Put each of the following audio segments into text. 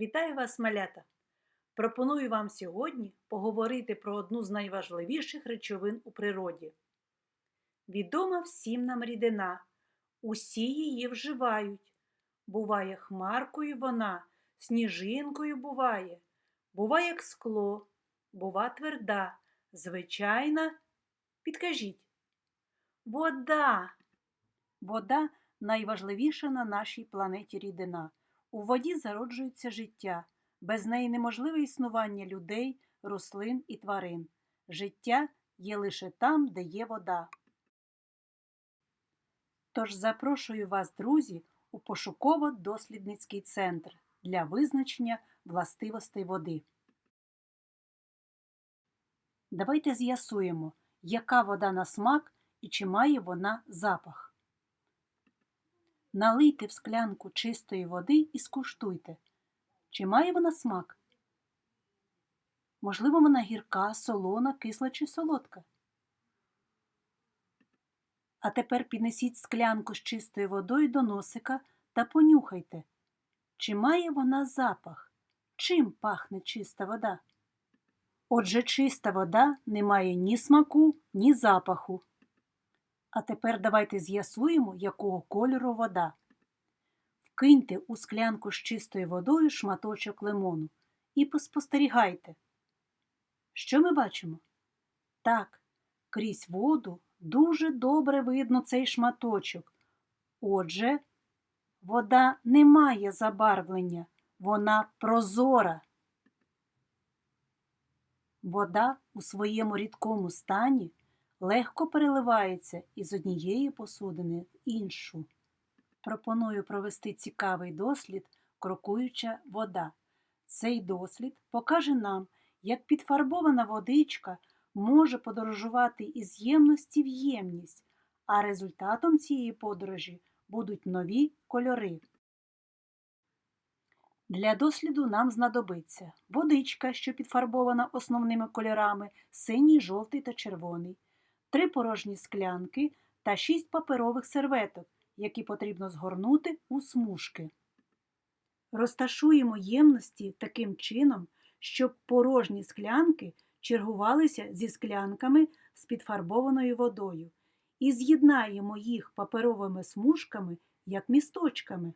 Вітаю вас, малята! Пропоную вам сьогодні поговорити про одну з найважливіших речовин у природі. Відома всім нам рідина, усі її вживають. Буває хмаркою вона, сніжинкою буває, буває як скло, бува тверда, звичайна. Підкажіть. Вода. Вода найважливіша на нашій планеті рідина. У воді зароджується життя, без неї неможливе існування людей, рослин і тварин. Життя є лише там, де є вода. Тож запрошую вас, друзі, у пошуково-дослідницький центр для визначення властивостей води. Давайте з'ясуємо, яка вода на смак і чи має вона запах. Налийте в склянку чистої води і скуштуйте. Чи має вона смак? Можливо, вона гірка, солона, кисла чи солодка. А тепер піднесіть склянку з чистою водою до носика та понюхайте. Чи має вона запах? Чим пахне чиста вода? Отже, чиста вода не має ні смаку, ні запаху. А тепер давайте з'ясуємо, якого кольору вода. Вкиньте у склянку з чистою водою шматочок лимону і поспостерігайте. Що ми бачимо? Так, крізь воду дуже добре видно цей шматочок. Отже, вода не має забарвлення, вона прозора. Вода у своєму рідкому стані легко переливається із однієї посудини в іншу. Пропоную провести цікавий дослід крокуюча вода. Цей дослід покаже нам, як підфарбована водичка може подорожувати із ємності в ємність, а результатом цієї подорожі будуть нові кольори. Для досліду нам знадобиться водичка, що підфарбована основними кольорами синій, жовтий та червоний три порожні склянки та шість паперових серветок, які потрібно згорнути у смужки. Розташуємо ємності таким чином, щоб порожні склянки чергувалися зі склянками з підфарбованою водою і з'єднаємо їх паперовими смужками як місточками.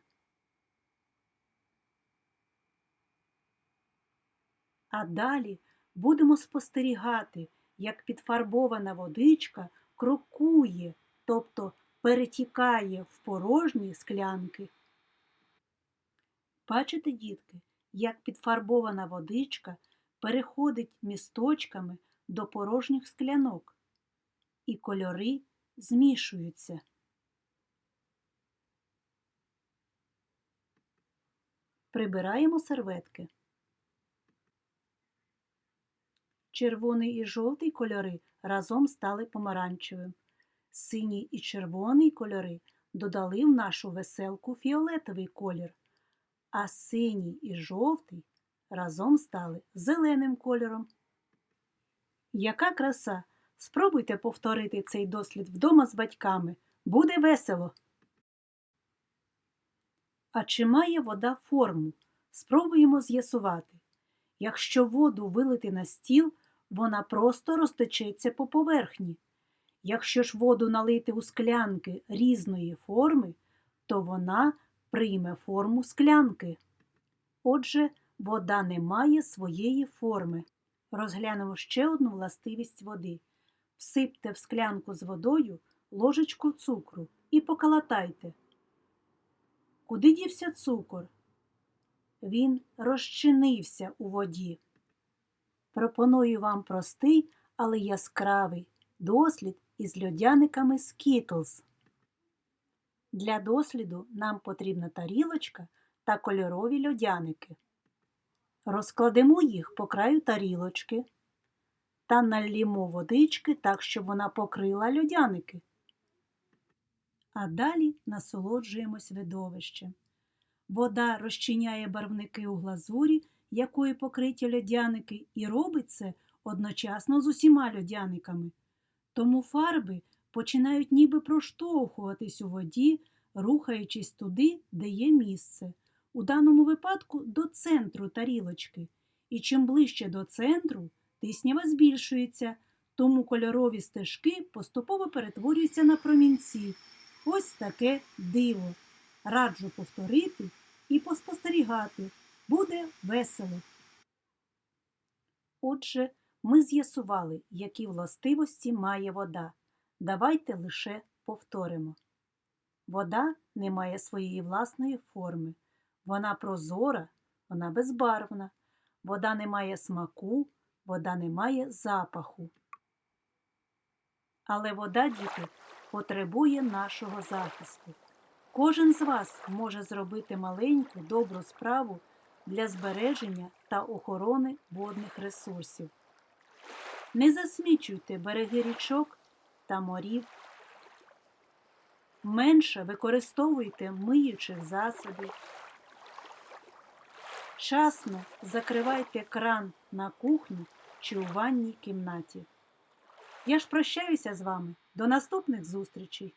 А далі будемо спостерігати, як підфарбована водичка крокує, тобто перетікає в порожні склянки. Бачите, дітки, як підфарбована водичка переходить місточками до порожніх склянок, і кольори змішуються. Прибираємо серветки. Червоний і жовтий кольори разом стали помаранчевим. Синій і червоний кольори додали в нашу веселку фіолетовий колір, а синій і жовтий разом стали зеленим кольором. Яка краса! Спробуйте повторити цей дослід вдома з батьками. Буде весело. А чи має вода форму? Спробуємо з'ясувати. Якщо воду вилити на стіл, вона просто розтечеться по поверхні. Якщо ж воду налити у склянки різної форми, то вона прийме форму склянки. Отже, вода не має своєї форми. Розглянемо ще одну властивість води. Всипте в склянку з водою ложечку цукру і поколотайте. Куди дівся цукор? Він розчинився у воді. Пропоную вам простий, але яскравий дослід із льодяниками Skittles. Для досліду нам потрібна тарілочка та кольорові льодяники. Розкладемо їх по краю тарілочки та налімо водички так, щоб вона покрила льодяники. А далі насолоджуємось видовищем. Вода розчиняє барвники у глазурі якою покриті льодяники, і робить це одночасно з усіма льодяниками. Тому фарби починають ніби проштовхуватись у воді, рухаючись туди, де є місце. У даному випадку до центру тарілочки. І чим ближче до центру, тиснява збільшується, тому кольорові стежки поступово перетворюються на промінці. Ось таке диво. Раджу повторити і поспостерігати. Буде весело. Отже, ми з'ясували, які властивості має вода. Давайте лише повторимо. Вода не має своєї власної форми. Вона прозора, вона безбарвна. Вода не має смаку, вода не має запаху. Але вода, діти, потребує нашого захисту. Кожен з вас може зробити маленьку добру справу для збереження та охорони водних ресурсів. Не засмічуйте береги річок та морів. Менше використовуйте миючих засобів. Часно закривайте кран на кухні чи у ванній кімнаті. Я ж прощаюся з вами. До наступних зустрічей!